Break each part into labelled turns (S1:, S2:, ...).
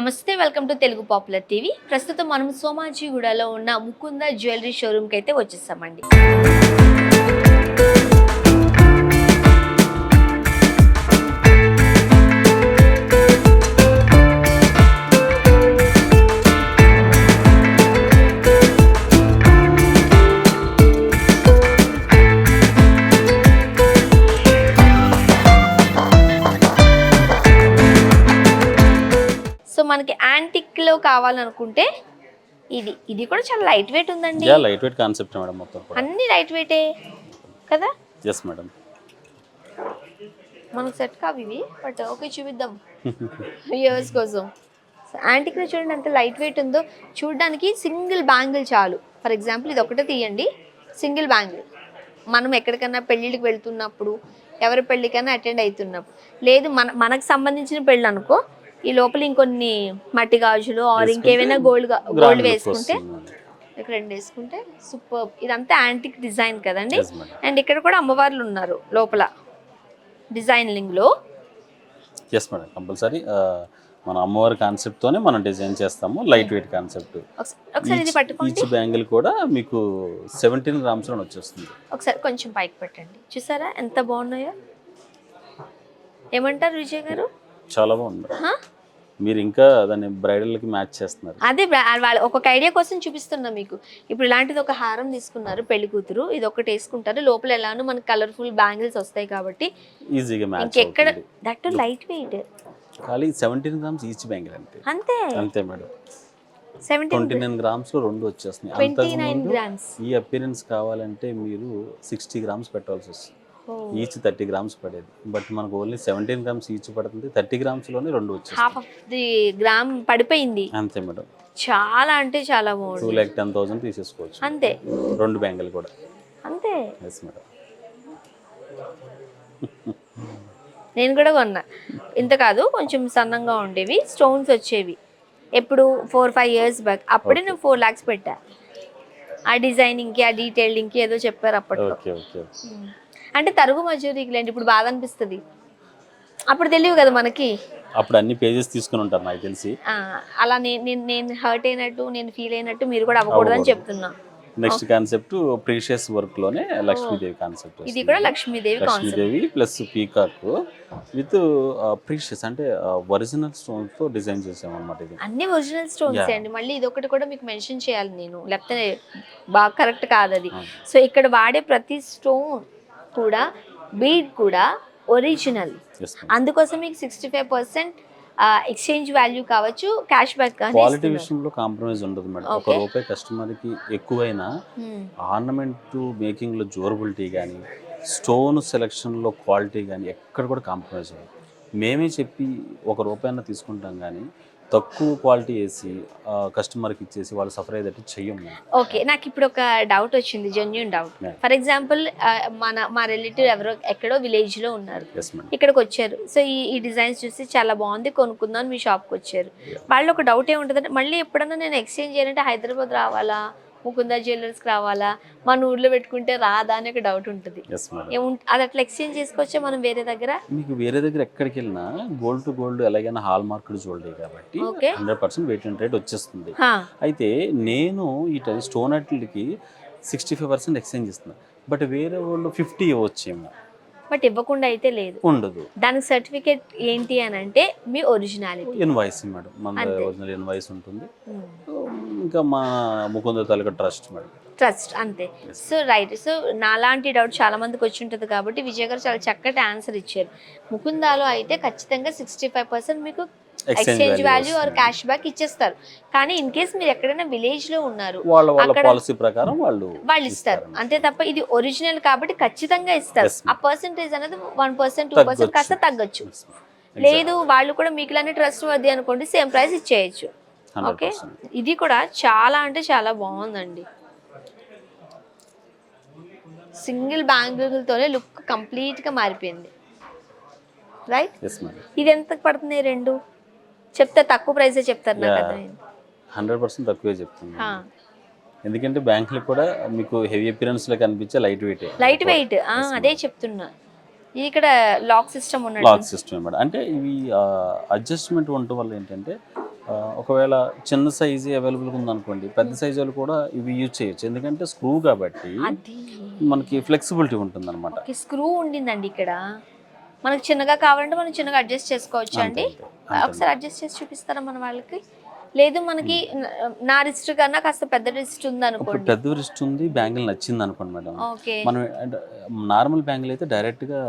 S1: నమస్తే welcome to Telugu popular TV. ప్రస్తుతం మనం సోమాజిగూడలో ఉన్న ముకుంద జ్యువెలరీ షోరూమ్కి అయితే వచ్చేసామండి. మనకి యాంటిక్లో కావాలనుకుంటే ఇది. ఇది కూడా చాలా లైట్ వెయిట్ ఉందండి.
S2: Yeah light weight concept madam మొత్తం కూడా.
S1: అన్ని లైట్ వెయిటే కదా?
S2: Yes madam.
S1: మనకు సెట్ కావు ఇవి బట్ ఓకే చూపిద్దాం. వ్యూవర్స్ కోసం. యాంటిక్లో చూడండి ఎంత లైట్ వెయిట్ ఉందో. చూడడానికి సింగిల్ బ్యాంగిల్ చాలు. ఫర్ ఎగ్జాంపుల్ ఇది ఒకటే తీయండి. సింగిల్ బ్యాంగిల్ మనం ఎక్కడికైనా పెళ్ళిళ్ళకి వెళ్తున్నప్పుడు ఎవరి పెళ్ళికైనా అటెండ్ అవుతున్నప్పుడు లేదు మన మనకు సంబంధించిన పెళ్ళి అనుకో ఈ లోపల ఇంకొన్ని మట్టి గాజులు ఆర్ ఇంకేమైనా గోల్డ్ గోల్డ్ వేసుకుంటే. ఇక్కడ రెండు వేసుకుంటే సూపర్ ఇదంతా యాంటిక్ డిజైన్ కదండి. అండ్ ఇక్కడ కూడా అమ్మవార్లు ఉన్నారు లోపల డిజైనింగ్లో.
S2: ఎస్ మేడం కంపల్సరీ మన అమ్మవారి కాన్సెప్ట్ తోనే మనం డిజైన్ చేస్తాము light weight concept each bangle కూడా మీకు సెవెంటీన్ గ్రామ్స్లో వచ్చేస్తుంది.
S1: ఒకసారి కొంచెం పైకి పెట్టండి. చూసారా ఎంత బాగున్నాయో? ఏమంటారు విజయ్ గారు?
S2: చాలా బాగుంది? మీరు ఇంకా దాన్ని బ్రైడల్కి మ్యాచ్ చేస్తున్నారు.
S1: అదే వాళ్ళ ఒక్కొక్క ఐడియా కోసం చూపిస్తున్నా మీకు. ఇప్పుడు ఇలాంటిది ఒక హారం తీసుకున్నారు పెళ్ళి కూతురు. ఇది ఒకటి వేసుకుంటారు. లోపల ఎలానో మనకి కలర్ఫుల్ బ్యాంగిల్స్ వస్తాయి కాబట్టి
S2: ఈజీగా మ్యాచ్ అవుతుంది.
S1: దట్ లైట్ వెయిట్
S2: ఖాళీ సెవెంటీన్ గ్రామ్స్ ఈచ్ బ్యాంగిల్ అంతే.
S1: అంతే?
S2: అంతే మేడం. ట్వంటీ నైన్ గ్రామ్స్లో రెండు వచ్చేస్తున్నాయి. ఈ అపీరెన్స్ కావాలంటే మీరు సిక్స్టీ గ్రామ్స్ పెట్టాల్సి వస్తుంది. ఈచ్ థర్టీ గ్రామ్స్ పడేది. బట్ మనకు ఓన్లీ సెవెంటీన్ గ్రామ్స్ ఈచ్ పడుతుంది. థర్టీ గ్రామ్స్లోనే రెండు వచ్చేస్తాయి.
S1: హాఫ్ ఆఫ్ ది గ్రామ్ పడిపోయింది.
S2: అంతే మేడం.
S1: చాలా అంటే చాలా
S2: టూ
S1: బాగుంది
S2: ల్యాక్ టెన్ థౌసండ్ తీసేసుకోవచ్చు.
S1: అంతే.
S2: రెండు బ్యాంకులు కూడా.
S1: అంతే.
S2: ఎస్ మేడం
S1: నేను కూడా కొన్నా. ఇంత కాదు కొంచెం సన్నంగా ఉండేవి. స్టోన్స్ వచ్చేవి. ఎప్పుడు ఫోర్ ఫైవ్ ఇయర్స్ బ్యాక్. అప్పుడే నేను ఫోర్ ల్యాక్స్ పెట్టా. ఆ డిజైనింగ్కి ఆ డీటెయిలింగ్కి ఏదో చెప్పారు అప్పట్లో.
S2: Okay okay.
S1: అంటే తరుగు మజూరీకి లేండి ఇప్పుడు బాధ అనిపిస్తుంది. అప్పుడు తెలియదు కదా మనకి.
S2: అప్పుడు అన్ని పేజెస్ తీసుకుని ఉంటారు నాకు తెలిసి.
S1: అలా నేను నేను హర్ట్ అయినట్టు నేను ఫీల్ అయినట్టు మీరు కూడా అవ్వకూడదని చెప్తున్నా.
S2: నెక్స్ట్ కాన్సెప్ట్ ప్రీషియస్ వర్క్లోనే లక్ష్మీదేవి కాన్సెప్ట్
S1: ఇది కూడా Lakshmidevi
S2: Lakshmidevi plus peacock with precious అంటే ఒరిజినల్ స్టోన్స్తో డిజైన్ చేసాం అనమాట ఇది.
S1: అన్ని ఒరిజినల్ స్టోన్స్. అండి. మళ్ళీ ఇది ఒకటి కూడా మీకు మెన్షన్ చేయాలి నేను. లేకపోతే బాగా కరెక్ట్ కాదు అది. సో ఇక్కడ వాడే ప్రతి స్టోన్ కూడా బీడ్ కూడా ఒరిజినల్ అందుకోసం మీకు sixty five percent exchange value కావచ్చు క్యాష్ బ్యాక్ కానీ
S2: క్వాలిటీ విషయంలో కాంప్రమైజ్ ఉండదు మేడం ఒక. రూపాయి కస్టమర్కి ఎక్కువైనా
S1: Hmm.
S2: ఆర్నమెంట్ మేకింగ్లో డ్యూరబిలిటీ కానీ స్టోన్ సెలెక్షన్లో క్వాలిటీ కానీ ఎక్కడ కూడా కాంప్రమైజ్ అవ్వదు మేమే చెప్పి ఒక రూపాయన తీసుకుంటాం కానీ తక్కువ క్వాలిటీ వేసి కస్టమర్కి ఇచ్చేసి వాళ్ళు సఫర్ అయ్యేటట్టు చెయ్యం
S1: ఓకే. నాకు ఇప్పుడు ఒక డౌట్ వచ్చింది జెన్యున్ డౌట్. ఫర్ ఎగ్జాంపుల్ మన మా రిలేటివ్ ఎవరో ఎక్కడో విలేజ్లో ఉన్నారు. ఇక్కడికి వచ్చారు సో ఈ ఈ డిజైన్స్ చూసి చాలా బాగుంది కొనుక్కుందాం మీ షాప్కి వచ్చారు వాళ్ళు ఒక డౌట్ ఏముంటుందంటే మళ్ళీ ఎప్పుడన్నా నేను ఎక్స్చేంజ్ చేయాలంటే హైదరాబాద్ రావాలా? ముకుందా జ్యువెలర్స్కి రావాలా? మన ఊర్లో పెట్టుకుంటే రాదా అని ఒక డౌట్ ఉంటుంది. అది అట్లా ఎక్స్చేంజ్ చేసుకోవచ్చా మనం వేరే దగ్గర?
S2: మీకు వేరే దగ్గర ఎక్కడికి వెళ్ళినా గోల్డ్ టు గోల్డ్ ఎలాగైనా హాల్ మార్కెట్ జ్యువెలరీ కాబట్టి. Hundred percent weight and rate వచ్చేస్తుంది. అయితే నేను ఈ స్టోన్ అట్లకి సిక్స్టీ ఫైవ్ పర్సెంట్ ఎక్స్చేంజ్ ఇస్తున్నాను బట్ వేరే వాళ్ళు ఫిఫ్టీ ఇవ్వచ్చేమో.
S1: బట్ ఇవ్వకుండా అయితే లేదు.
S2: ఉండదు.
S1: దానికి సర్టిఫికేట్ ఏంటి అని అంటే మీ ఒరిజినాలిటీ.
S2: ఇన్వాయిస్ మేడం మన. ఒరిజినల్ ఇన్వాయిస్ ఉంటుంది. ఇంకా మా ముకుంద తాలూకా ట్రస్ట్ మేడం.
S1: ట్రస్ట్ అంతే. So right. సో నాలాంటి డౌట్ చాలా మందికి వచ్చి ఉంటుంది కాబట్టి విజయ్ గారు చాలా చక్కటి ఆన్సర్ ఇచ్చారు. ముకుందాలో అయితే ఖచ్చితంగా సిక్స్టీ ఫైవ్ పర్సెంట్ మీకు exchange value or cash back ఇచ్చేస్తారు. కానీ ఇన్ కేస్ మీరు ఎక్కడైనా విలేజ్లో ఉన్నారు
S2: పాలసీ ప్రకారం వాళ్ళు
S1: వాళ్ళు ఇస్తారు. అంతే తప్ప ఇది ఒరిజినల్ కాబట్టి ఖచ్చితంగా ఇస్తారు. ఆ పర్సెంటేజ్ అనేది వన్ పర్సెంట్ టూ పర్సెంట్ కాస్త తగ్గొచ్చు. లేదు వాళ్ళు కూడా మీకు ట్రస్ట్ వద్ది అనుకోండి సేమ్ ప్రైస్ ఇచ్చేయచ్చు. ఓకే ఇది కూడా చాలా అంటే చాలా బాగుందండి. సింగిల్ బ్యాంగిల్తోనే లుక్ కంప్లీట్గా మారిపోయింది. రైట్ ఇది ఎంత పడుతుంది రెండు? చెప్తే తక్కువ ప్రైసే చెప్తారు నాకు. అర్థమైంది.
S2: హండ్రెడ్ పర్సెంట్ తక్కువే చెప్తుంది
S1: హా.
S2: ఎందుకంటే బ్యాంకులు కూడా మీకు హెవీ అపిరెన్స్లో కనిపించే లైట్ వెయిట్.
S1: Light weight. ఆ, అదే చెప్తున్నా. ఇక్కడ లాక్ సిస్టమ్ ఉన్నట్టు
S2: లాక్ సిస్టమ్ మేడం. అంటే ఇవి అడ్జస్ట్మెంట్ ఉండటం వల్ల ఏంటంటే ఒకవేళ చిన్న సైజు అవైలబుల్గా ఉందనుకోండి పెద్ద సైజు వాళ్ళు కూడా ఇవి యూజ్ చేయొచ్చు. ఎందుకంటే స్క్రూ కాబట్టి
S1: అది.
S2: మనకి ఫ్లెక్సిబిలిటీ ఉంటుంది అనమాట
S1: స్క్రూ ఉండిందండి ఇక్కడ. మనకు చిన్నగా కావాలంటే మనం చిన్నగా అడ్జస్ట్ చేసుకోవచ్చు అండి ఒకసారి అడ్జస్ట్ చేసి చూపిస్తారా మన వాళ్ళకి? లేదు మనకి న- రిస్ట్ కన్నా కాస్త పెద్ద రిస్ట్ ఉంది అనుకోండి
S2: పెద్ద రిస్ట్ ఉంది బ్యాంగిల్ నచ్చింది అనుకోండి మేడం. మనం నార్మల్ బ్యాంగిల్ అయితే
S1: డైరెక్ట్గా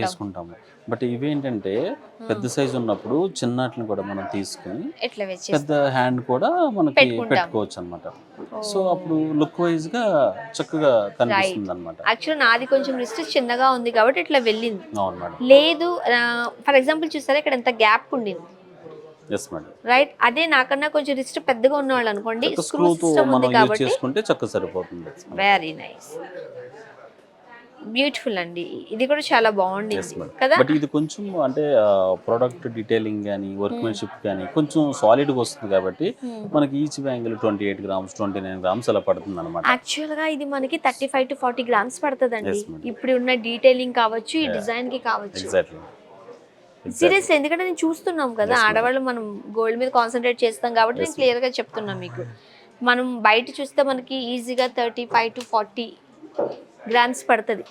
S2: వేసుకుంటాము. బట్ ఇవేంటంటే పెద్ద సైజు ఉన్నప్పుడు చిన్నట్లని కూడా మనం తీసుకుని పెద్ద హ్యాండ్ కూడా మనకి. పెట్టుకోవచ్చు అనమాట సో అప్పుడు లుక్ వైజ్గా చక్కగా కనిపిస్తుంది అనమాట
S1: యాక్చువల్ నాది కొంచెం రిస్ట్ చిన్నగా ఉంది కాబట్టి ఇట్లా వెళ్ళింది. లేదు ఫర్ ఎగ్జాంపుల్ చూసారా ఇక్కడ ఎంత గ్యాప్ ఉండింది. రైట్ అదే నాకన్నా కొంచెం రిస్ట్ పెద్దగా ఉన్నవాళ్ళు అనుకోండి. స్క్రూ సిస్టమ్ ఉంది కాబట్టి
S2: చేసుకుంటే సరిపోతుంది.
S1: వెరీ నైస్ బ్యూటిఫుల్ అండి. ఇది కూడా చాలా బాగుంది. కదా?
S2: బట్ ఇది కొంచెం అంటే ప్రోడక్ట్ డీటెయిలింగ్ కానీ వర్క్మెన్షిప్ కానీ కొంచెం సాలిడ్గా వస్తుంది కాబట్టి
S1: Hmm.
S2: మనకి each bangle twenty eight grams twenty nine grams అలా పడుతుంది అనమాట
S1: యాక్చువల్గా ఇది మనకి thirty five to forty grams పడుతుందండి.
S2: Yes, madam.
S1: ఇప్పుడు ఉన్న డీటెయిలింగ్ కావచ్చు ఈ డిజైన్కి కావచ్చు.
S2: ఎగ్జాక్ట్లీ
S1: సీరియస్ ఎందుకంటే నేను చూస్తున్నాం కదా ఆడవాళ్ళు మనం గోల్డ్ మీద కాన్సన్ట్రేట్ చేస్తాం కాబట్టి నేను క్లియర్గా చెప్తున్నా మీకు. మనం బయట చూస్తే మనకి ఈజీగా thirty five to forty grams పడుతుంది.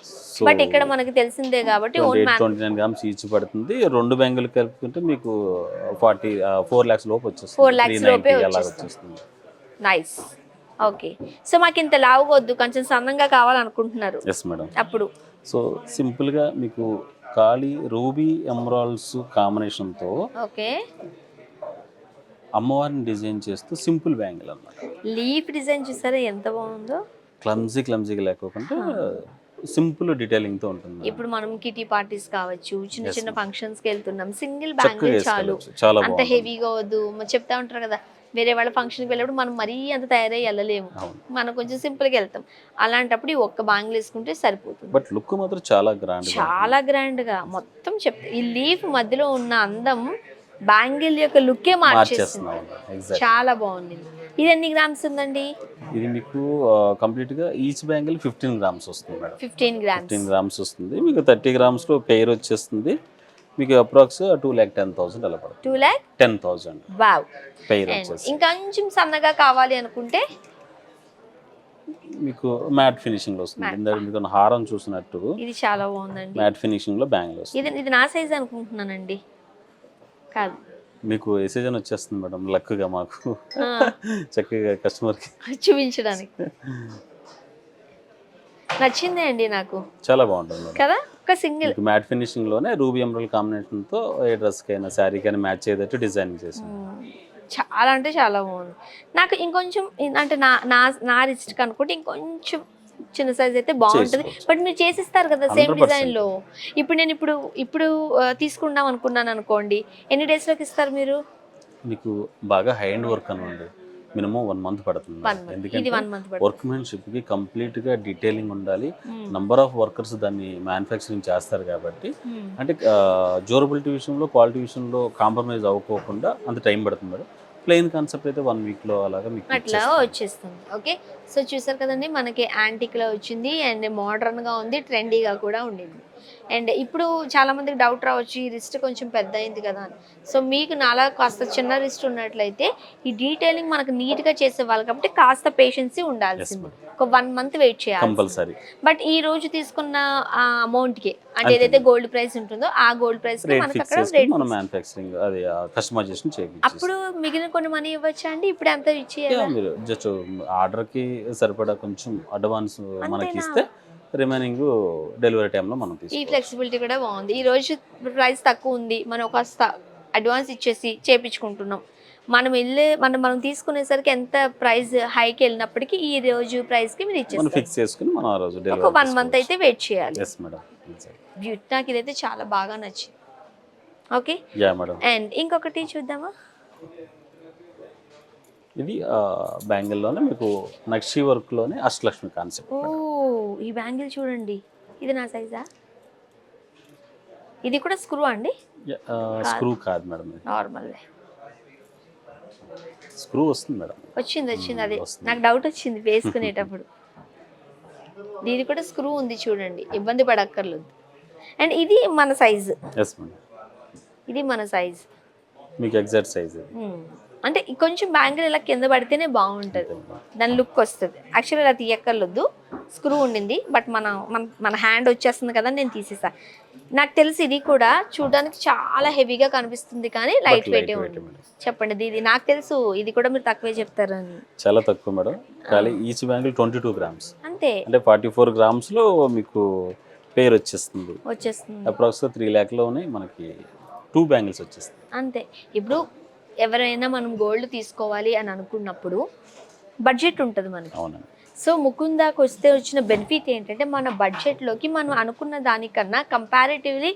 S1: బట్ ఇక్కడ మనకి తెలిసిందే కాబట్టి
S2: ట్వంటీ నైన్ గ్రామ్స్ ఈచ్ పడుతుంది. రెండు బ్యాంగిల్ కలుపుకుంటే మీకు ఫార్టీ ఫోర్ ల్యాక్స్ లోపు వచ్చేస్తుంది.
S1: Lakhs
S2: 390
S1: లోపే. వచ్చేస్తుంది. నైస్ ఓకే సో మాకు ఇంత లావుగా వద్దు కొంచెం సన్నంగా కావాలనుకుంటున్నారు.
S2: ఎస్ మేడం
S1: అప్పుడు.
S2: సో సింపుల్గా మీకు ఖాళీ రూబీ ఎమరాల్డ్స్ కాంబినేషన్తో
S1: ఓకే.
S2: అమ్మవారిని డిజైన్ చేస్తూ సింపుల్ బ్యాంగిల్ అన్నమాట.
S1: లీఫ్ డిజైన్ చూసారా? ఎంత బాగుందో.
S2: క్లమ్జీ క్లమ్జీగా లేకోకుండా సింపుల్ డీటెయిలింగ్తో ఉంటుంది
S1: ఇప్పుడు మనం కిటీ పార్టీస్ కావచ్చు చిన్న చిన్న ఫంక్షన్స్కి వెళ్తున్నాం. సింగిల్ బ్యాంగిల్ చాలు. అంత హెవీగా వద్దు. చెప్తా ఉంటారు కదా వేరే వాళ్ళ ఫంక్షన్కి వెళ్ళినప్పుడు మనం మరీ అంత తయారై వెళ్ళలేము. మనం కొంచెం simple గా వెళ్తాం. అలాంటప్పుడు ఈ ఒక్క బ్యాంగిల్ వేసుకుంటే సరిపోతుంది.
S2: బట్ లుక్ మాత్రం చాలా గ్రాండ్
S1: చాలా grand గా మొత్తం చెప్తా ఈ లీఫ్ మధ్యలో ఉన్న అందం బ్యాంగిల్ యొక్క లుక్కే మార్చేస్తుంది చాలా బాగుంది. ఇది ఎన్ని గ్రామ్స్ ఉందండి?
S2: ఇది మీకు కంప్లీట్గా ఈచ్ బ్యాంగిల్ ఫిఫ్టీన్ గ్రామ్స్ వస్తుంది
S1: ఫిఫ్టీన్ గ్రామ్స్
S2: ఫిఫ్టీన్ గ్రామ్స్ వస్తుంది. మీకు థర్టీ గ్రామ్స్లో పెయిర్ వచ్చేస్తుంది. మీకు approx two lakh ten thousand అలా పడుతుంది.
S1: Two lakh
S2: ten thousand
S1: wow
S2: pair
S1: and
S2: వచ్చేసి.
S1: ఇంకొంచెం సన్నగా కావాలి అనుకుంటే?
S2: మీకు మ్యాట్ ఫినిషింగ్లో వస్తుంది ఇందాక మీకు హారం చూసినట్టు
S1: ఇది చాలా బాగుందండి.
S2: మ్యాట్ ఫినిషింగ్లో బ్యాంగిల్ వస్తుంది.
S1: ఇది ఇది నా సైజ్ అనుకుంటున్నానండి. కాదు.
S2: మీకు ఎసేజ్ అని వచ్చేస్తుంది మేడం లక్గా మాకు. చక్కగా కస్టమర్కి
S1: చూపించడానికి. నచ్చిందే అండి నాకు.
S2: చాలా బాగుంటుంది
S1: కదా? ఒక సింగిల్.
S2: మ్యాట్ ఫినిషింగ్లోనే రూబీ ఎమరల్ కాంబినేషన్తో ఏ డ్రెస్ కైనా శారీ కైనా మ్యాచ్ అయ్యేటట్టు డిజైనింగ్ చేసాం
S1: చాలా అంటే చాలా బాగుంది. నాకు ఇంకొంచెం అంటే నా నా నా రిస్ట్ అనుకుంటే ఇంకొంచెం చిన్న సైజ్ అయితే బాగుంటుంది. బట్ మీరు చేసిస్తారు కదా సేమ్
S2: 100%.
S1: డిజైన్లో ఇప్పుడు నేను ఇప్పుడు ఇప్పుడు తీసుకుందాం అనుకున్నాను అనుకోండి. ఎన్ని డేస్లోకి ఇస్తారు మీరు?
S2: మీకు బాగా హై అండ్ వర్క్ అనుకోండి మినిమం వన్ మంత్ పడుతుంది ఎందుకంటే వర్క్మెన్షిప్కి కంప్లీట్గా డీటెయిలింగ్ ఉండాలి. నంబర్ ఆఫ్ వర్కర్స్ దాన్ని మ్యానుఫ్యాక్చరింగ్ చేస్తారు కాబట్టి. అంటే డ్యూరబిలిటీ విషయంలో క్వాలిటీ విషయంలో కాంప్రమైజ్ అవ్వకోకుండా అంత టైం పడుతుంది మేడం. ప్లెయిన్ కాన్సెప్ట్ అయితే వన్ వీక్లో అలాగా మీకు
S1: అట్లా. వచ్చేస్తుంది. ఓకే సో చూసారు కదండి మనకి యాంటిక్లో వచ్చింది అండ్ మోడర్న్గా ఉంది ట్రెండీగా కూడా ఉండింది. అండ్ ఇప్పుడు చాలా మందికి డౌట్ రావచ్చు ఈ రిస్ట్ కొంచెం పెద్ద అయింది కదా అని. సో మీకు నాలా కాస్త చిన్న రిస్ట్ ఉన్నట్లయితే ఈ డీటెయిలింగ్ మనకు నీట్గా చేసేవాళ్ళు కాబట్టి కాస్త పేషెన్సీ ఉండాల్సింది. ఒక వన్ మంత్ వెయిట్ చేయాలి బట్ ఈ రోజు తీసుకున్న అమౌంట్కి అంటే ఏదైతే గోల్డ్ ప్రైస్ ఉంటుందో ఆ గోల్డ్ ప్రైస్
S2: మ్యానుఫ్యాక్చరింగ్ అది కస్టమైజేషన్ చేయించి
S1: అప్పుడు మిగిలిన కొన్ని మనీ ఇవ్వచ్చా అండి? ఇప్పుడు ఎంత ఇచ్చేయాలి?
S2: మీరు జస్ట్ ఆర్డర్కి సరిపడా కొంచెం అడ్వాన్స్ మనకి? ఇస్తే రిమైనింగ్ డెలివరీ టైంలో మనం
S1: ఈ ఫ్లెక్సిబిలిటీ కూడా బాగుంది. ఈ రోజు ప్రైస్ తక్కువ ఉంది. మనం కాస్త అడ్వాన్స్ ఇచ్చేసి చేపించుకుంటున్నాం. మనం వెళ్ళే మనం మనం తీసుకునేసరికి ఎంత ప్రైస్ హైకి వెళ్ళినప్పటికీ ఈ రోజు ప్రైస్కి మీరు
S2: మనం
S1: ఇచ్చేస్తారు.
S2: ఫిక్స్ చేసుకుని మనం ఆ రోజు
S1: ఒక వన్ మంత్ అయితే వెయిట్ చేయాలి.
S2: ఎస్ మేడం
S1: బ్యూటీ నాకు ఇదైతే చాలా బాగా నచ్చింది. ఓకే
S2: యా మేడం
S1: అండ్ ఇంకొకటి చూద్దామా?
S2: ఇది బ్యాంగిల్లోనే మీకు నక్షి వర్క్లోనే అష్టలక్ష్మి కాన్సెప్ట్
S1: ఓ ఈ బ్యాంగిల్ చూడండి. ఇది నా సైజా? ఇది కూడా స్క్రూ అండి?
S2: స్క్రూ కాదు మేడం
S1: నార్మల్
S2: స్క్రూ వస్తుంది మేడం.
S1: వచ్చింది వచ్చింది. అదే. నాకు డౌట్ వచ్చింది వేసుకునేటప్పుడు. దీని కూడా స్క్రూ ఉంది చూడండి. ఇబ్బంది పడక్కర్లేదు. అండ్ ఇది మన సైజు. ఇది మన సైజ్.
S2: మీకు ఎగ్జాక్ట్ సైజ్ ఇది.
S1: అంటే కొంచెం బ్యాంగిల్ ఇలా కింద పడితేనే బాగుంటుంది. దాని లుక్ వస్తుంది. యాక్చువల్లీ ఇలా తీయక్కర్లొద్దు స్క్రూ ఉండింది. బట్ మన మన మన హ్యాండ్ వచ్చేస్తుంది కదా నేను తీసేసా. నాకు తెలిసి ఇది కూడా చూడడానికి చాలా హెవీగా కనిపిస్తుంది కానీ లైట్ వెయిట్ ఉంది. చెప్పండి ఇది నాకు తెలుసు ఇది కూడా మీరు తక్కువే చెప్తారని.
S2: చాలా తక్కువ మేడం. ఖాళీ each bangle twenty two grams
S1: అంతే.
S2: అంటే ఫార్టీ ఫోర్ గ్రామ్స్లో మీకు పేరు వచ్చేస్తుంది.
S1: వచ్చేస్తుంది.
S2: అప్రాక్స్గా త్రీ ల్యాక్లోనే మనకి టూ బ్యాంగిల్స్ వచ్చేస్తుంది
S1: అంతే. ఇప్పుడు ఎవరైనా మనం గోల్డ్ తీసుకోవాలి అని అనుకున్నప్పుడు బడ్జెట్ ఉంటుంది మనకి.
S2: అవునండి.
S1: సో ముకుందాకు వస్తే వచ్చిన బెనిఫిట్ ఏంటంటే మన బడ్జెట్లోకి మనం అనుకున్న దానికన్నా comparatively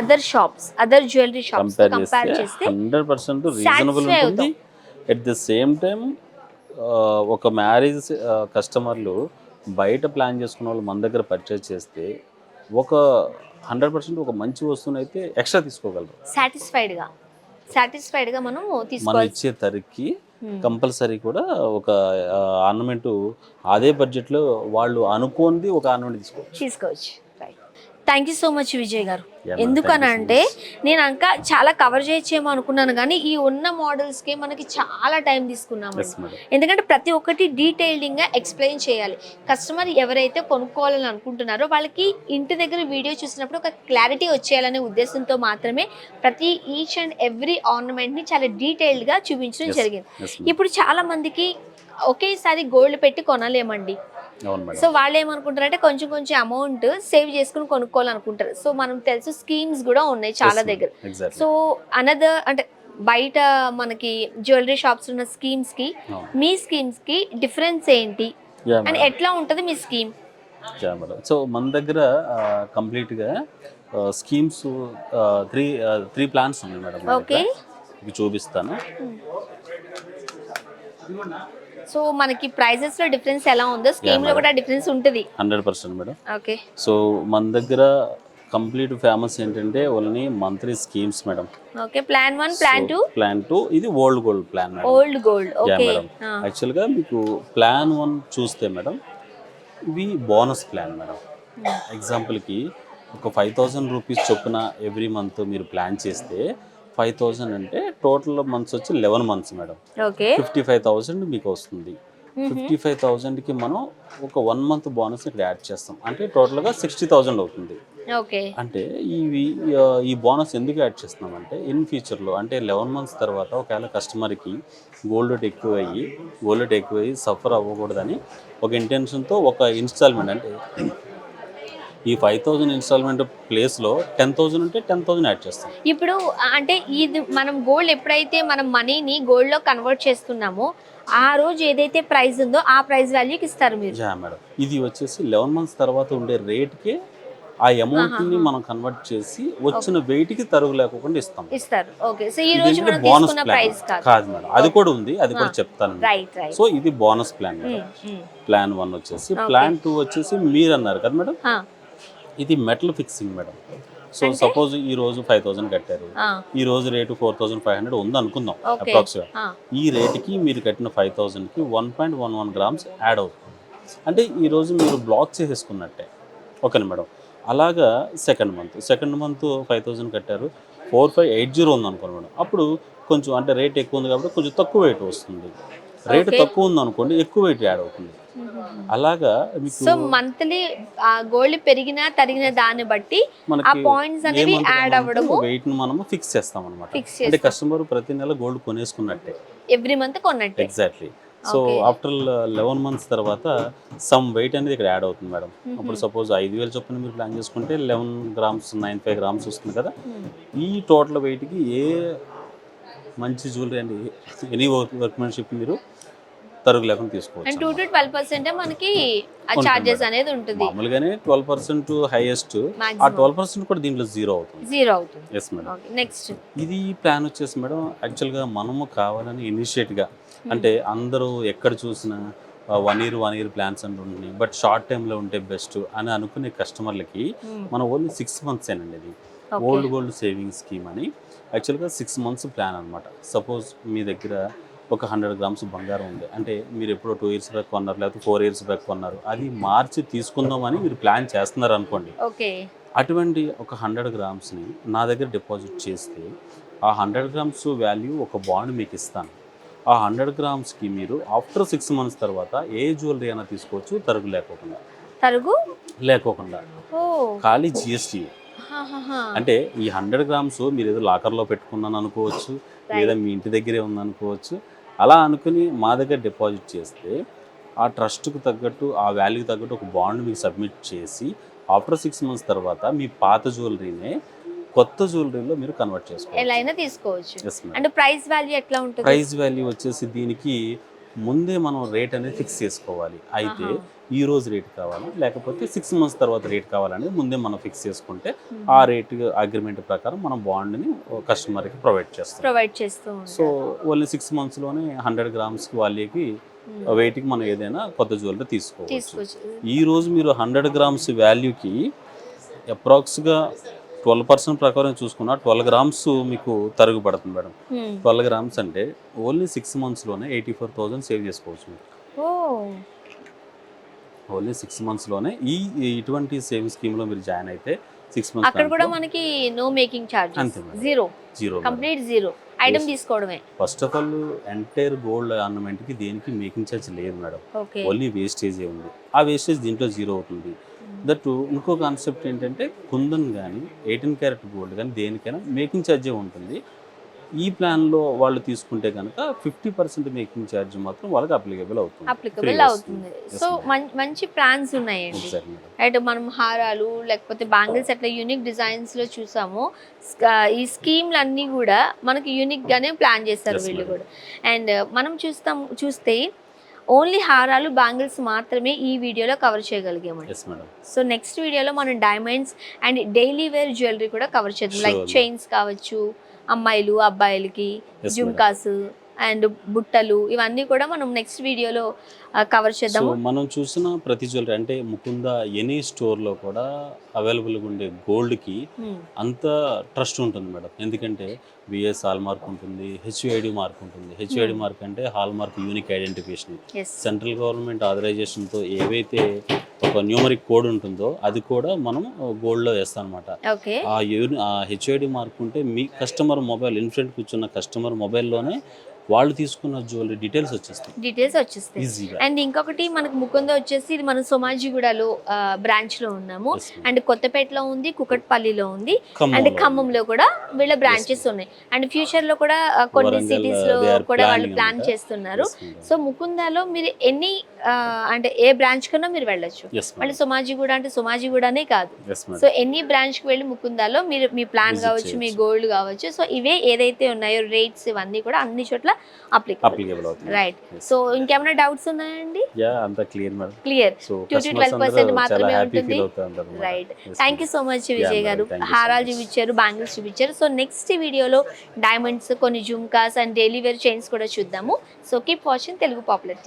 S1: other shops other jewellery shops
S2: compare చేస్తే హండ్రెడ్ పర్సెంట్ రీజనబుల్ ఉంటుంది. ఎట్ ద సేమ్ టైం ఒక మ్యారేజ్ కస్టమర్లు బయట ప్లాన్ చేసుకున్న వాళ్ళు మన దగ్గర పర్చేజ్ చేస్తే ఒక హండ్రెడ్ పర్సెంట్ ఒక మంచి వస్తువుని అయితే ఎక్స్ట్రా తీసుకోగలరు
S1: సాటిస్ఫైడ్గా సాటిస్ఫైడ్గా మనం
S2: మనం
S1: తీసుకోవాలి
S2: ఇచ్చే తరికి. కంపల్సరీ కూడా ఒక ఆర్నమెంట్ అదే బడ్జెట్లో వాళ్ళు అనుకోంది ఒక ఆర్నమెంట్ తీసుకోవచ్చు
S1: తీసుకోవచ్చు thank you so much Vijay garu. ఎందుకనంటే నేను ఇంకా చాలా కవర్ చేయొచ్చేమో అనుకున్నాను కానీ ఈ ఉన్న మోడల్స్కి మనకి చాలా టైం తీసుకున్నాము ఎందుకంటే ప్రతి ఒక్కటి డీటెయిల్డింగ్గా ఎక్స్ప్లెయిన్ చేయాలి. కస్టమర్ ఎవరైతే కొనుక్కోవాలని అనుకుంటున్నారో వాళ్ళకి ఇంటి దగ్గర వీడియో చూసినప్పుడు ఒక క్లారిటీ వచ్చేయాలనే ఉద్దేశంతో మాత్రమే ప్రతి ఈచ్ అండ్ ఎవ్రీ ఆర్నమెంట్ని చాలా డీటెయిల్డ్గా చూపించడం జరిగింది. ఇప్పుడు చాలా మందికి ఒకేసారి గోల్డ్ పెట్టి కొనలేమండి. సో వాళ్ళు ఏమనుకుంటారంటే కొంచెం కొంచెం అమౌంట్ సేవ్ చేసుకుని కొనుక్కోవాలనుకుంటారు. సో మనం తెలుసు స్కీమ్స్ కూడా ఉన్నాయి చాలా దగ్గర. సో అనదర్ అంటే బయట మనకి జ్యువెలరీ షాప్స్ ఉన్న స్కీమ్స్కి మీ స్కీమ్స్కి డిఫరెన్స్ ఏంటి? అండ్ ఎట్లా ఉంటుంది మీ స్కీమ్?
S2: సో మన దగ్గర కంప్లీట్గా స్కీమ్స్ త్రీ త్రీ ప్లాన్స్ ఉన్నాయి మేడం చూపిస్తాను.
S1: సో మనకి ప్రైజెస్లో డిఫరెన్స్ ఎలా ఉందో స్కీమ్లో కూడా డిఫరెన్స్ ఉంటుంది.
S2: Hundred percent madam
S1: okay
S2: so మన దగ్గర కంప్లీట్ ఫేమస్ ఏంటంటే only monthly schemes madam
S1: okay plan one plan two
S2: plan two ఇది old gold plan madam
S1: old gold
S2: yeah
S1: okay
S2: madam యాక్చువల్గా మీకు ప్లాన్ వన్ చూస్తే మేడం ఇవి bonus plan madam ఎగ్జాంపుల్కి ఒక ఫైవ్ థౌజండ్ రూపీస్ చొప్పున every month మీరు plan చేస్తే ఫైవ్ థౌజండ్ అంటే టోటల్ మంత్స్ వచ్చి eleven months madam. Fifty five thousand మీకు వస్తుంది. ఫిఫ్టీ ఫైవ్ థౌజండ్కి మనం ఒక వన్ మంత్ బోనస్ ఇక్కడ యాడ్ చేస్తాం. అంటే టోటల్గా సిక్స్టీ థౌజండ్ అవుతుంది. అంటే ఇవి ఈ బోనస్ ఎందుకు యాడ్ చేస్తున్నామంటే ఇన్ ఫ్యూచర్లో అంటే లెవెన్ మంత్స్ తర్వాత ఒకవేళ కస్టమర్కి గోల్డ్ రేట్ ఎక్కువ అయ్యి గోల్డ్ రేట్ ఎక్కువ అయ్యి సఫర్ అవ్వకూడదని ఒక ఇంటెన్షన్తో ఒక ఇన్స్టాల్మెంట్ అంటే ఈ ఫైవ్ థౌజండ్ ఇన్స్టాల్మెంట్ ప్లేస్లో టెన్ థౌజండ్ ఉంటే టెన్ థౌజండ్ యాడ్ చేస్తాం.
S1: ఇప్పుడు అంటే ఇది మనం గోల్డ్ ఎప్పుడైతే మనం మనీని గోల్డ్లో కన్వర్ట్ చేస్తున్నామో ఆ రోజు ఏదైతే ప్రైస్ ఉందో ఆ ప్రైస్ వాల్యూకి ఇస్తారు మీరు.
S2: మేడం ఇది వచ్చేసి లెవెన్ మంత్స్ తర్వాత ఉండే రేట్కి ఆ అమౌంట్ని మనం కన్వర్ట్ చేసి వచ్చిన వెయిట్కి తరుగు లేకుండా ఇస్తాం.
S1: ఇస్తారు. ఓకే సో ఈ రోజు మనం తీసుకున్న ప్రైస్ కాదు.
S2: కాదు మేడం అది కూడా ఉంది. అది కూడా చెప్తాను.
S1: రైట్ రైట్
S2: సో ఇది bonus plan madam plan one వచ్చేసి. ప్లాన్ టూ వచ్చేసి మీరు అన్నారు కదా మేడం ఇది metal fixing madam. So suppose ఈ రోజు ఫైవ్ థౌసండ్ కట్టారు. ఈ రోజు rate four thousand five hundred ఉంది అనుకుందాం
S1: Okay.
S2: అప్రాక్సిమేట్ ఈ రేటుకి మీరు కట్టిన five థౌసండ్కి one point one one grams add అవుతుంది. అంటే ఈ రోజు మీరు బ్లాక్ చేసేసుకున్నట్టే. ఓకేనా మేడం. అలాగా second month. Second month five thousand కట్టారు. ఫోర్ ఫైవ్ ఎయిట్ జీరో ఉంది అనుకోండి మేడం. అప్పుడు కొంచెం అంటే రేట్ ఎక్కువ ఉంది కాబట్టి కొంచెం తక్కువ వెయిట్ వస్తుంది. రేట్ తక్కువ ఉంది అనుకోండి ఎక్కువ వెయిట్ యాడ్ అవుతుంది. అలాగా
S1: సో మంత్లీ గోల్డ్ పెరిగినా తరిగిన దాన్ని బట్టి ఆ పాయింట్స్ అనేవి యాడ్ అవ్వడము
S2: వెయిట్ను మనము ఫిక్స్ చేస్తాం అనమాట
S1: ఫిక్స్
S2: అంటే కస్టమర్ ప్రతి నెల గోల్డ్ కొనేసుకున్నట్టే.
S1: ఎవ్రీ మంత్ కొన్నట్టే.
S2: Exactly so after eleven months తర్వాత సమ్ వెయిట్ అనేది ఇక్కడ యాడ్ అవుతుంది మేడం. అప్పుడు సపోజ్ ఐదు వేలు చొప్పున మీరు ప్లాన్ చేసుకుంటే eleven grams nine five grams వస్తుంది కదా. ఈ టోటల్ వెయిట్కి ఏ మంచి జ్యువెలరీ అండి? ఎనీ వర్క్ వర్క్మెన్షిప్ మీరు? తరుగు లేకుండా
S1: అండ్
S2: తీసుకోవచ్చు
S1: టూ టు ట్వెల్వ్ పర్సెంట్ మనకి ఆ చార్జెస్ అనేది ఉంటుంది.
S2: మామూలుగానే ట్వెల్వ్ పర్సెంట్ హైయెస్ట్ ఆ. ట్వెల్వ్ పర్సెంట్ కూడా దీంట్లో జీరో అవుతుంది.
S1: జీరో అవుతుంది.
S2: ఎస్ మేడం
S1: నెక్స్ట్
S2: ఇది ప్లాన్ వచ్చేసి మేడం యాక్చువల్గా మనము కావాలని ఇనిషియేట్గా అంటే అందరూ ఎక్కడ చూసినా one year one year plans అంటూ ఉంటున్నాయి. బట్ షార్ట్ టైంలో ఉంటే బెస్ట్ అని అనుకునే కస్టమర్లకి మన ఓన్లీ సిక్స్ మంత్స్ ఏనండి ఇది. ఓల్డ్ గోల్డ్ సేవింగ్ స్కీమ్ అని. యాక్చువల్గా సిక్స్ మంత్స్ ప్లాన్ అనమాట సపోజ్ మీ దగ్గర ఒక హండ్రెడ్ గ్రామ్స్ బంగారం ఉంది. అంటే మీరు ఎప్పుడో టూ ఇయర్స్ బ్యాక్ కొన్నారు లేకపోతే ఫోర్ ఇయర్స్ బ్యాక్ కొన్నారు. అది మార్చి తీసుకుందామని మీరు ప్లాన్ చేస్తున్నారు అనుకోండి.
S1: ఓకే.
S2: అటువంటి ఒక హండ్రెడ్ గ్రామ్స్ని నా దగ్గర డిపాజిట్ చేస్తే ఆ హండ్రెడ్ గ్రామ్స్ వాల్యూ ఒక బాండ్ మీకు ఇస్తాను. ఆ హండ్రెడ్ గ్రామ్స్కి మీరు ఆఫ్టర్ సిక్స్ మంత్స్ తర్వాత ఏ జ్యువెలరీ అయినా తీసుకోవచ్చు తరుగు లేకోకుండా.
S1: తరుగు?
S2: లేకోకుండా. ఖాళీ జిఎస్టీ. అంటే ఈ హండ్రెడ్ గ్రామ్స్ మీరు ఏదో లాకర్లో పెట్టుకున్నాను అనుకోవచ్చు లేదా మీ ఇంటి దగ్గరే ఉందనుకోవచ్చు. అలా అనుకుని మా దగ్గర డిపాజిట్ చేస్తే ఆ ట్రస్ట్కు తగ్గట్టు ఆ వాల్యూకి తగ్గట్టు ఒక బాండ్ మీకు సబ్మిట్ చేసి ఆఫ్టర్ సిక్స్ మంత్స్ తర్వాత మీ పాత జ్యువెలరీనే కొత్త జ్యువెలరీలో మీరు కన్వర్ట్
S1: ఎలా అయినా తీసుకోవచ్చు. అండ్ ప్రైస్ వాల్యూ ఎట్లా ఉంటుంది?
S2: ప్రైస్ వాల్యూ వచ్చేసి దీనికి ముందే మనం రేట్ అనేది ఫిక్స్ చేసుకోవాలి. అయితే. ఈ రోజు రేట్ కావాలా లేకపోతే సిక్స్ మంత్స్ తర్వాత రేట్ కావాలనేది ముందే మనం ఫిక్స్ చేసుకుంటే
S1: Hmm.
S2: ఆ రేట్ అగ్రిమెంట్ ప్రకారం మనం బాండ్ని కస్టమర్కి ప్రొవైడ్ చేస్తాం.
S1: ప్రొవైడ్ చేస్తూ
S2: సో ఓన్లీ సిక్స్ మంత్స్లోనే హండ్రెడ్ గ్రామ్స్కి వాళ్ళకి
S1: Hmm.
S2: వెయిట్కి మనం ఏదైనా కొత్త జ్యువెలరీ తీసుకోవచ్చు. ఈ రోజు మీరు హండ్రెడ్ గ్రామ్స్ వాల్యూకి అప్రాక్స్గా ట్వెల్వ్ పర్సెంట్ ప్రకారం చూసుకున్న ట్వెల్వ్ గ్రామ్స్ మీకు తరుగు పడుతుంది మేడం.
S1: Hmm.
S2: ట్వెల్వ్ గ్రామ్స్ అంటే ఓన్లీ సిక్స్ మంత్స్లోనే ఎయిటీ ఫోర్ థౌజండ్ సేవ్ చేసుకోవచ్చు ఓన్లీ సిక్స్ మంత్స్లోనే ఈ ఈ ఇటువంటి సేవింగ్ స్కీమ్లో మీరు జాయిన్ అయితే సిక్స్
S1: అక్కడ కూడా
S2: మంత్స్
S1: మనకి నో మేకింగ్ చార్జెస్
S2: అంతే.
S1: Zero
S2: zero
S1: complete zero item తీసుకోవడమే.
S2: First of all entire gold ఆర్నమెంట్కి దేనికి మేకింగ్ ఛార్జ్ లేదు మేడం. ఓన్లీ వేస్టేజే ఉంది. ఆ వేస్టేజ్ దీంట్లో జీరో అవుతుంది. దట్ ఇంకో కాన్సెప్ట్ ఏంటంటే కుందన్ కానీ ఎయిటీన్ క్యారెట్ గోల్డ్ కానీ దేనికైనా మేకింగ్ ఛార్జే ఉంటుంది. ఈ ప్లాన్లో వాళ్ళు తీసుకుంటే కనుక ఫిఫ్టీ పర్సెంట్ మేకింగ్ ఛార్జ్ మాత్రం వాళ్ళకి అప్లికేబుల్ అవుతుంది
S1: అప్లికబుల్ అవుతుంది సో. మంచి ప్లాన్స్ ఉన్నాయండి. రైట్ మనం హారాలు లేకపోతే బ్యాంగిల్స్ అట్లా యూనిక్ డిజైన్స్లో చూసాము ఈ స్కీమ్లు అన్నీ కూడా మనకి యూనిక్ గానే ప్లాన్ చేస్తారు వీళ్ళు. కూడా అండ్ మనం చూస్తాం చూస్తే ఓన్లీ హారాలు బ్యాంగిల్స్ మాత్రమే ఈ వీడియోలో కవర్ చేయగలిగామండి. సో నెక్స్ట్ వీడియోలో మనం diamonds and daily wear jewellery కూడా కవర్ చేద్దాం లైక్. చైన్స్ కావచ్చు అమ్మాయిలు అబ్బాయిలకి. జుమ్కాస్ అండ్ బుట్టలు ఇవన్నీ కూడా మనం నెక్స్ట్ వీడియోలో కవర్
S2: సో
S1: చేద్దాము.
S2: మనం చూసిన ప్రతి జ్యువెలరీ అంటే ముకుంద ఎనీ స్టోర్లో కూడా అవైలబుల్గా ఉండే గోల్డ్కి. అంత ట్రస్ట్ ఉంటుంది మేడం. ఎందుకంటే విఎస్ హాల్ మార్క్ ఉంటుంది హెచ్ఐడి మార్క్ ఉంటుంది. హెచ్ఐడి. మార్క్ అంటే hall mark unique identification central government ఆథరైజేషన్తో ఏవైతే ఒక న్యూమరిక్ కోడ్ ఉంటుందో అది కూడా మనం గోల్డ్లో వేస్తాం అనమాట
S1: ఓకే.
S2: ఆ యూని ఆ హెచ్ఐడి మార్క్ ఉంటే మీ కస్టమర్ మొబైల్ ఇన్ఫ్రంట్ కూర్చున్న కస్టమర్ మొబైల్లోనే వాళ్ళు తీసుకున్న జ్యువెలరీ డీటెయిల్స్ వచ్చేస్తాయి.
S1: డీటెయిల్స్ వచ్చేస్తాయి.
S2: ఈజీగా
S1: అండ్ ఇంకొకటి మనకు ముకుంద వచ్చేసి ఇది మనం సోమాజిగూడలో బ్రాంచ్లో ఉన్నాము. అండ్ కొత్తపేటలో ఉంది కుకట్పల్లిలో ఉంది. అండ్ ఖమ్మంలో కూడా వీళ్ళ బ్రాంచెస్ ఉన్నాయి. అండ్ ఫ్యూచర్లో కూడా కొన్ని సిటీస్లో
S2: they are
S1: కూడా వాళ్ళు ప్లాన్. చేస్తున్నారు. సో ముకుందాలో మీరు ఎన్ని అంటే ఏ బ్రాంచ్ కన్నా మీరు వెళ్ళొచ్చు. మళ్ళీ సోమాజిగూడ అంటే సోమాజిగూడనే కాదు. సో ఎన్ని బ్రాంచ్కి వెళ్ళి ముకుందాలో మీరు మీ ప్లాన్ కావచ్చు మీ. గోల్డ్ కావచ్చు. సో ఇవే ఏదైతే ఉన్నాయో రేట్స్ ఇవన్నీ కూడా అన్ని చోట్ల అప్లికబుల్
S2: అప్లికేబుల్ అవుతుంది.
S1: రైట్. సో ఇంకేమైనా డౌట్స్ ఉన్నాయండి?
S2: యా అంతా clear madam
S1: clear
S2: so
S1: 2 to 12% మాత్రమే ఉంటుంది. Right thank you so much Vijay. Garu. హారాలు. చూపించారు బ్యాంగిల్స్ చూపించారు. సో నెక్స్ట్ వీడియోలో డైమండ్స్ కొన్ని jhumkas and daily wear chains కూడా చూద్దాము. So keep watching Telugu popular